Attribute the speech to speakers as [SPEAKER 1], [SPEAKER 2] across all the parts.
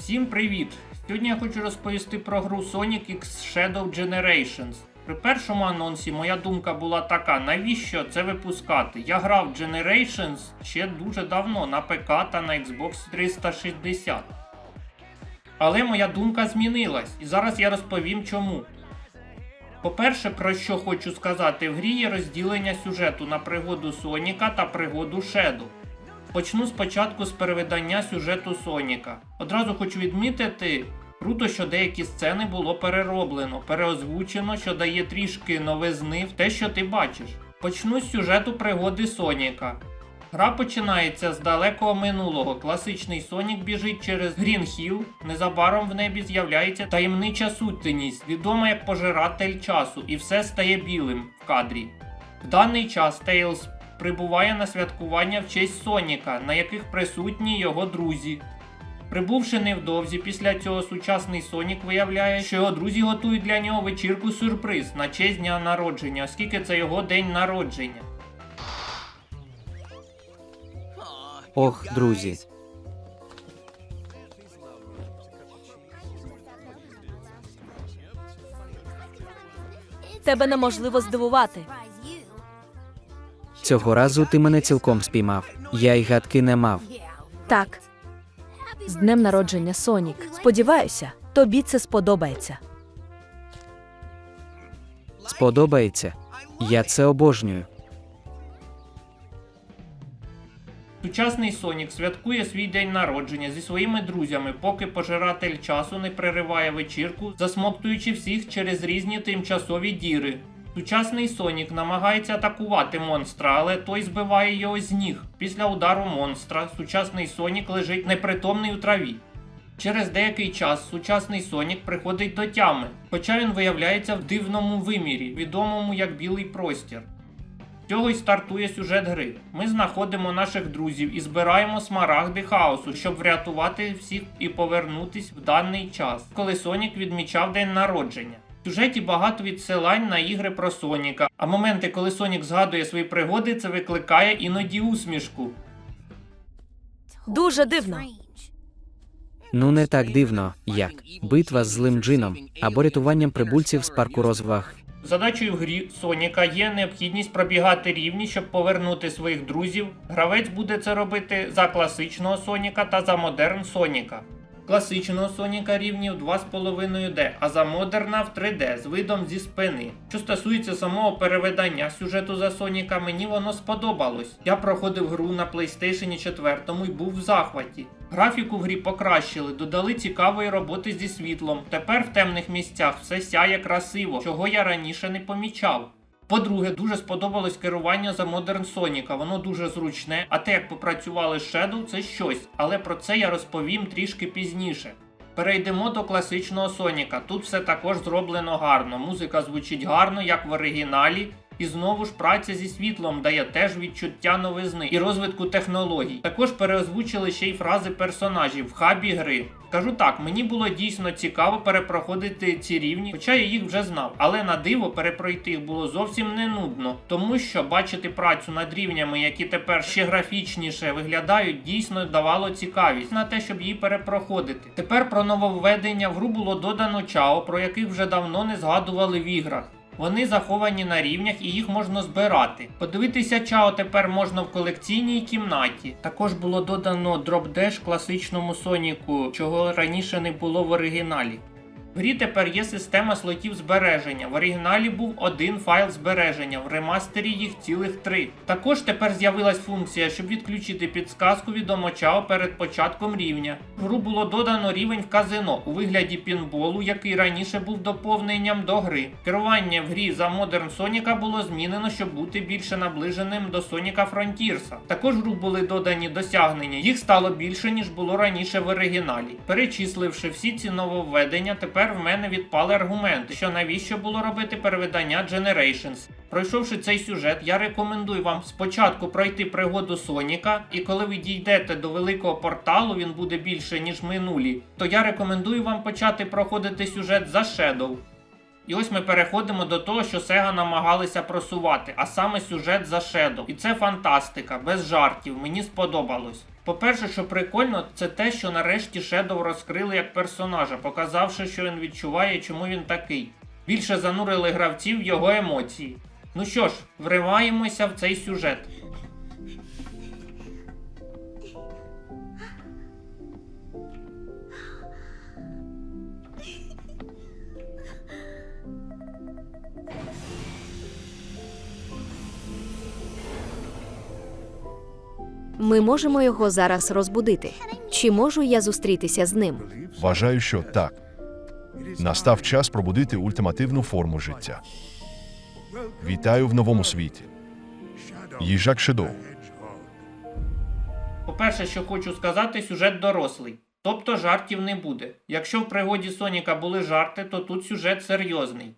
[SPEAKER 1] Всім привіт! Сьогодні я хочу розповісти про гру Sonic X Shadow Generations. При першому анонсі моя думка була така: навіщо це випускати? Я грав Generations ще дуже давно на ПК та на Xbox 360. Але моя думка змінилась, і зараз я розповім чому. По-перше, про що хочу сказати, в грі є розділення сюжету на пригоду Соніка та пригоду Шеду. Почну спочатку з перевидання сюжету Соніка. Одразу хочу відмітити, круто, що деякі сцени було перероблено, переозвучено, що дає трішки новизни в те, що ти бачиш. Почну з сюжету пригоди Соніка. Гра починається з далекого минулого. Класичний Сонік біжить через Грін Хілл. Незабаром в небі з'являється таємнича сутність, відома як пожиратель часу, і все стає білим в кадрі. В даний час Тейлз прибуває на святкування в честь Соніка, на яких присутні його друзі. Прибувши невдовзі після цього сучасний Сонік виявляє, що його друзі готують для нього вечірку сюрприз на честь дня народження, оскільки це його день народження.
[SPEAKER 2] Ох, друзі.
[SPEAKER 3] Тебе неможливо здивувати.
[SPEAKER 2] Цього разу ти мене цілком спіймав. Я й гадки не мав.
[SPEAKER 3] Так. З днем народження, Сонік. Сподіваюся, тобі це сподобається.
[SPEAKER 2] Сподобається. Я це обожнюю.
[SPEAKER 1] Сучасний Сонік святкує свій день народження зі своїми друзями, поки пожиратель часу не перериває вечірку, засмоктуючи всіх через різні тимчасові діри. Сучасний Сонік намагається атакувати монстра, але той збиває його з ніг. Після удару монстра сучасний Сонік лежить непритомний у траві. Через деякий час сучасний Сонік приходить до тями, хоча він виявляється в дивному вимірі, відомому як білий простір. Цього й стартує сюжет гри. Ми знаходимо наших друзів і збираємо смарагди хаосу, щоб врятувати всіх і повернутись в даний час, коли Сонік відмічав день народження. В сюжеті багато відсилань на ігри про Соніка, а моменти, коли Сонік згадує свої пригоди, це викликає іноді усмішку.
[SPEAKER 3] Дуже дивно.
[SPEAKER 2] Ну не так дивно, як битва з злим джином або рятуванням прибульців з парку розваг.
[SPEAKER 1] Задачею в грі Соніка є необхідність пробігати рівні, щоб повернути своїх друзів. Гравець буде це робити за класичного Соніка та за модерн Соніка. Класичного Соніка рівнів 2,5D, а за модерна в 3D з видом зі спини. Що стосується самого перевидання сюжету за Соніка, мені воно сподобалось. Я проходив гру на PlayStation 4 і був в захваті. Графіку в грі покращили, додали цікавої роботи зі світлом. Тепер в темних місцях все сяє красиво, чого я раніше не помічав. По-друге, дуже сподобалось керування за Modern Sonic, воно дуже зручне, а те, як попрацювали з Shadow, це щось, але про це я розповім трішки пізніше. Перейдемо до класичного Соніка. Тут все також зроблено гарно. Музика звучить гарно, як в оригіналі. І знову ж праця зі світлом дає теж відчуття новизни і розвитку технологій. Також переозвучили ще й фрази персонажів в хабі гри. Скажу так, мені було дійсно цікаво перепроходити ці рівні, хоча я їх вже знав. Але на диво перепройти їх було зовсім не нудно, тому що бачити працю над рівнями, які тепер ще графічніше виглядають, дійсно давало цікавість на те, щоб її перепроходити. Тепер про нововведення в гру було додано чао, про яких вже давно не згадували в іграх. Вони заховані на рівнях і їх можна збирати. Подивитися чао тепер можна в колекційній кімнаті. Також було додано дроп-деш класичному Соніку, чого раніше не було в оригіналі. В грі тепер є система слотів збереження. В оригіналі був один файл збереження, в ремастері їх цілих три. Також тепер з'явилась функція, щоб відключити підсказку від Омочао перед початком рівня. В гру було додано рівень в казино у вигляді пінболу, який раніше був доповненням до гри. Керування в грі за Modern Sonic було змінено, щоб бути більше наближеним до Соніка Фронтірса. Також в гру були додані досягнення. Їх стало більше, ніж було раніше в оригіналі. Перечисливши всі ці нововведення, тепер в мене відпали аргументи, що навіщо було робити перевидання Generations. Пройшовши цей сюжет, я рекомендую вам спочатку пройти пригоду Соніка, і коли ви дійдете до великого порталу, він буде більше, ніж минулі, то я рекомендую вам почати проходити сюжет за Shadow. І ось ми переходимо до того, що Sega намагалися просувати, а саме сюжет за Shadow. І це фантастика, без жартів, мені сподобалось. По-перше, що прикольно, це те, що нарешті Шедоу розкрили як персонажа, показавши, що він відчуває, чому він такий. Більше занурили гравців в його емоції. Ну що ж, вриваємося в цей сюжет.
[SPEAKER 3] Ми можемо його зараз розбудити. Чи можу я зустрітися з ним?
[SPEAKER 4] Вважаю, що так. Настав час пробудити ультимативну форму життя. Вітаю в новому світі. Їжак Шедоу.
[SPEAKER 1] По-перше, що хочу сказати, сюжет дорослий. Тобто жартів не буде. Якщо в пригоді Соніка були жарти, то тут сюжет серйозний.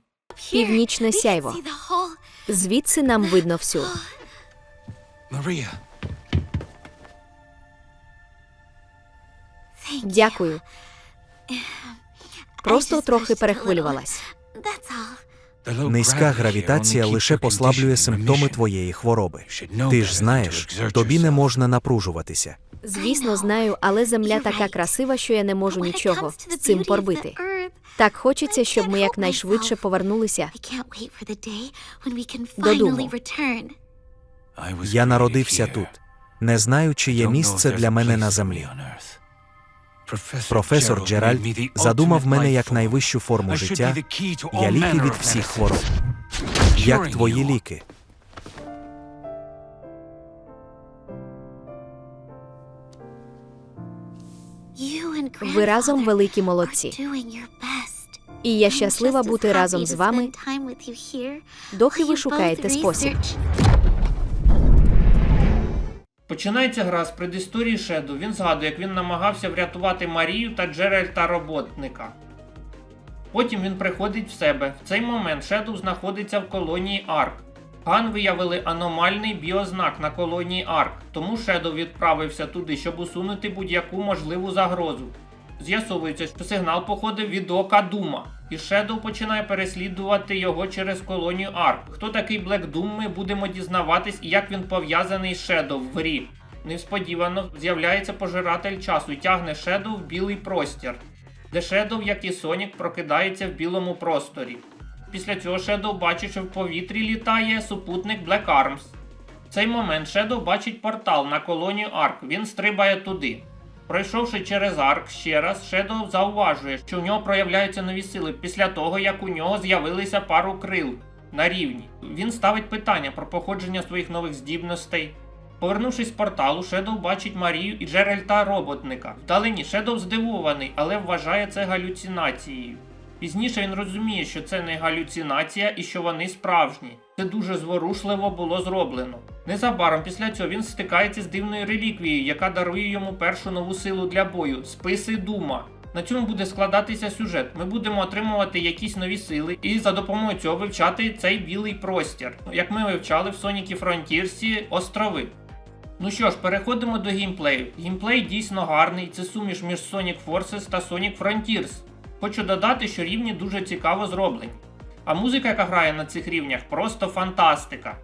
[SPEAKER 3] Північне сяйво. Звідси нам видно всю.
[SPEAKER 5] Maria,
[SPEAKER 3] Дякую. Просто трохи перехвилювалась.
[SPEAKER 6] Низька гравітація лише послаблює симптоми твоєї хвороби. Ти ж знаєш, тобі не можна напружуватися.
[SPEAKER 3] Звісно, знаю, але земля така красива, що я не можу нічого з цим поробити. Так хочеться, щоб ми якнайшвидше повернулися.
[SPEAKER 7] додому.
[SPEAKER 6] Я народився тут. Не знаю, чи є місце для мене на землі. Професор Джеральд задумав мене як найвищу форму життя. Я ліки від всіх хвороб. Як твої ліки?
[SPEAKER 3] Ви разом великі молодці. І я щаслива бути разом з вами, доки ви шукаєте спосіб.
[SPEAKER 1] Починається гра з предісторії Шеду. Він згадує, як він намагався врятувати Марію та Джеральта роботника. Потім він приходить в себе. В цей момент Шеду знаходиться в колонії Арк. Ган виявили аномальний біознак на колонії Арк, тому Шедоу відправився туди, щоб усунути будь-яку можливу загрозу. З'ясовується, що сигнал походив від ока Дума, і Шедоу починає переслідувати його через колонію Арк. Хто такий Блек Дум, ми будемо дізнаватись і як він пов'язаний з Шедоу в грі. Несподівано з'являється пожиратель часу і тягне Шедоу в білий простір, де Шедоу, як і Сонік, прокидається в білому просторі. Після цього Шедоу бачить, що в повітрі літає супутник Black Arms. В цей момент Шедоу бачить портал на колонію Арк. Він стрибає туди. Пройшовши через Арк ще раз, Шедоу зауважує, що в нього проявляються нові сили після того, як у нього з'явилися пару крил на рівні. Він ставить питання про походження своїх нових здібностей. Повернувшись з порталу, Шедоу бачить Марію і Джеральта роботника. Вдалині Шедоу здивований, але вважає це галюцинацією. Пізніше він розуміє, що це не галюцинація і що вони справжні. Це дуже зворушливо було зроблено. Незабаром після цього він стикається з дивною реліквією, яка дарує йому першу нову силу для бою списи Дума. На цьому буде складатися сюжет. Ми будемо отримувати якісь нові сили і за допомогою цього вивчати цей білий простір, як ми вивчали в Sonic Frontiers'і острови. Ну що ж, переходимо до геймплею. Геймплей дійсно гарний, це суміш між Sonic Forces та Sonic Frontiers. Хочу додати, що рівні дуже цікаво зроблені. А музика, яка грає на цих рівнях, просто фантастика.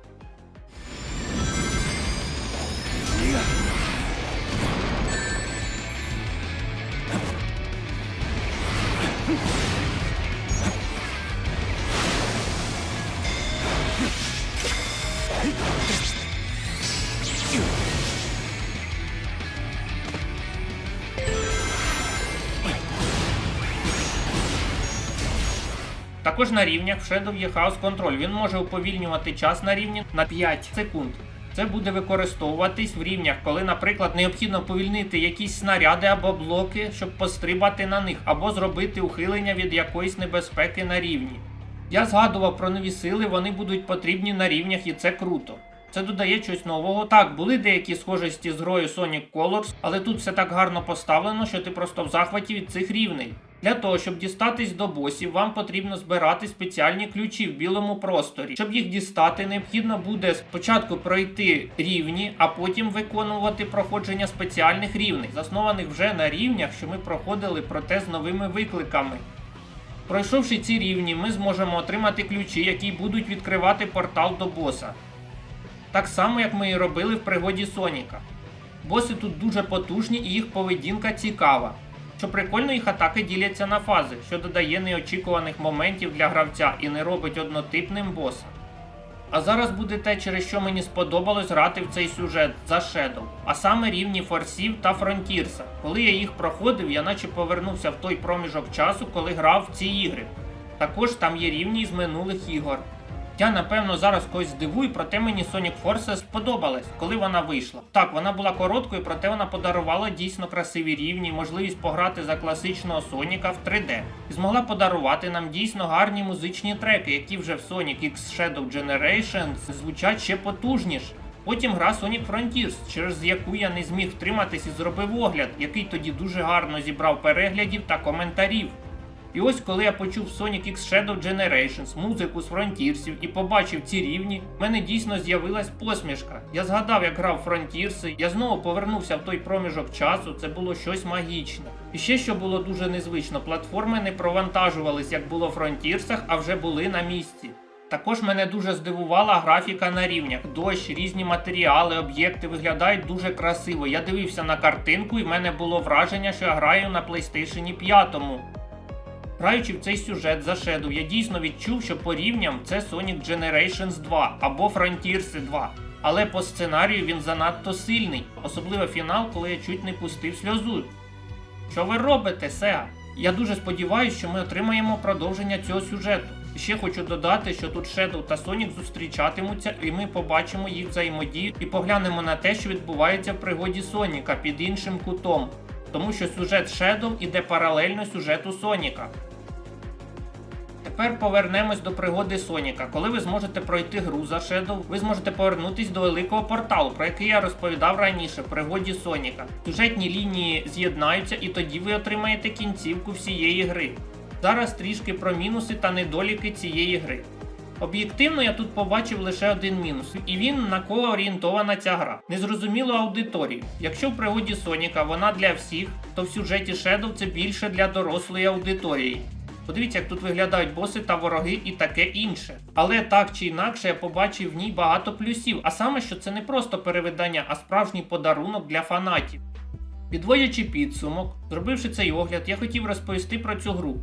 [SPEAKER 1] Також на рівнях в Shadow є хаос контроль. Він може уповільнювати час на рівні на 5 секунд. Це буде використовуватись в рівнях, коли, наприклад, необхідно повільнити якісь снаряди або блоки, щоб пострибати на них, або зробити ухилення від якоїсь небезпеки на рівні. Я згадував про нові сили, вони будуть потрібні на рівнях, і це круто. Це додає щось нового. Так, були деякі схожості з грою Sonic Colors, але тут все так гарно поставлено, що ти просто в захваті від цих рівней. Для того, щоб дістатись до босів, вам потрібно збирати спеціальні ключі в білому просторі. Щоб їх дістати, необхідно буде спочатку пройти рівні, а потім виконувати проходження спеціальних рівней, заснованих вже на рівнях, що ми проходили, проте з новими викликами. Пройшовши ці рівні, ми зможемо отримати ключі, які будуть відкривати портал до боса. Так само, як ми і робили в пригоді Соніка. Боси тут дуже потужні і їх поведінка цікава. Що прикольно, їх атаки діляться на фази, що додає неочікуваних моментів для гравця і не робить однотипним боса. А зараз буде те, через що мені сподобалось грати в цей сюжет за Shadow, а саме рівні форсів та фронтірса. Коли я їх проходив, я наче повернувся в той проміжок часу, коли грав в ці ігри. Також там є рівні з минулих ігор. Я напевно зараз когось здивую, проте мені Sonic Forces сподобалась, коли вона вийшла. Так, вона була короткою, проте вона подарувала дійсно красиві рівні, можливість пограти за класичного Соніка в 3D. І змогла подарувати нам дійсно гарні музичні треки, які вже в Sonic X Shadow Generations звучать ще потужніше. Потім гра Sonic Frontiers, через яку я не зміг втриматись і зробив огляд, який тоді дуже гарно зібрав переглядів та коментарів. І ось коли я почув Sonic X Shadow Generations, музику з фронтірсів і побачив ці рівні, в мене дійсно з'явилась посмішка. Я згадав, як грав фронтірси, я знову повернувся в той проміжок часу, це було щось магічне. І ще що було дуже незвично, платформи не провантажувались, як було в фронтірсах, а вже були на місці. Також мене дуже здивувала графіка на рівнях. Дощ, різні матеріали, об'єкти виглядають дуже красиво. Я дивився на картинку, і в мене було враження, що я граю на PlayStation 5. Граючи в цей сюжет за Shadow, я дійсно відчув, що по рівням це Sonic Generations 2 або Frontiers 2. Але по сценарію він занадто сильний, особливо фінал, коли я чуть не пустив сльозу. Що ви робите, Сеа? Я дуже сподіваюся, що ми отримаємо продовження цього сюжету. Ще хочу додати, що тут Shadow та Sonic зустрічатимуться, і ми побачимо їх взаємодію і поглянемо на те, що відбувається в пригоді Соніка під іншим кутом. Тому що сюжет Shadow іде паралельно сюжету Соніка. Тепер повернемось до пригоди Соніка. Коли ви зможете пройти гру за Shadow, ви зможете повернутись до великого порталу, про який я розповідав раніше в пригоді Соніка. Сюжетні лінії з'єднаються, і тоді ви отримаєте кінцівку всієї гри. Зараз трішки про мінуси та недоліки цієї гри. Об'єктивно я тут побачив лише один мінус, і він на кого орієнтована ця гра. Незрозуміло аудиторію. Якщо в пригоді Соніка вона для всіх, то в сюжеті Shadow це більше для дорослої аудиторії. Подивіться, як тут виглядають боси та вороги і таке інше. Але так чи інакше я побачив в ній багато плюсів, а саме, що це не просто перевидання, а справжній подарунок для фанатів. Підводячи підсумок, зробивши цей огляд, я хотів розповісти про цю гру.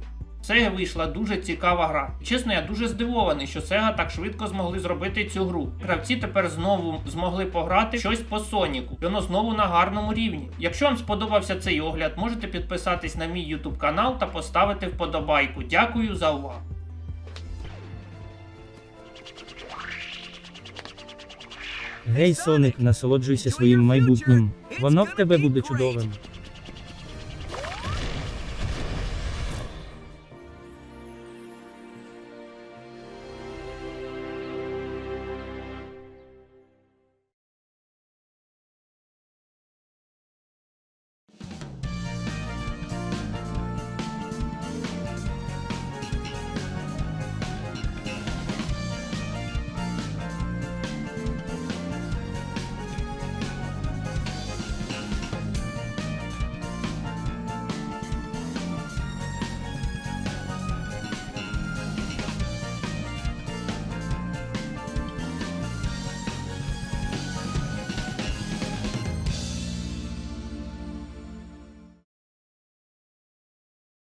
[SPEAKER 1] Sega вийшла дуже цікава гра. Чесно, я дуже здивований, що Sega так швидко змогли зробити цю гру. Гравці тепер знову змогли пограти щось по Соніку. Воно знову на гарному рівні. Якщо вам сподобався цей огляд, можете підписатись на мій YouTube канал та поставити вподобайку. Дякую за увагу.
[SPEAKER 7] Гей, Соник, насолоджуйся своїм майбутнім. Воно в тебе буде чудовим.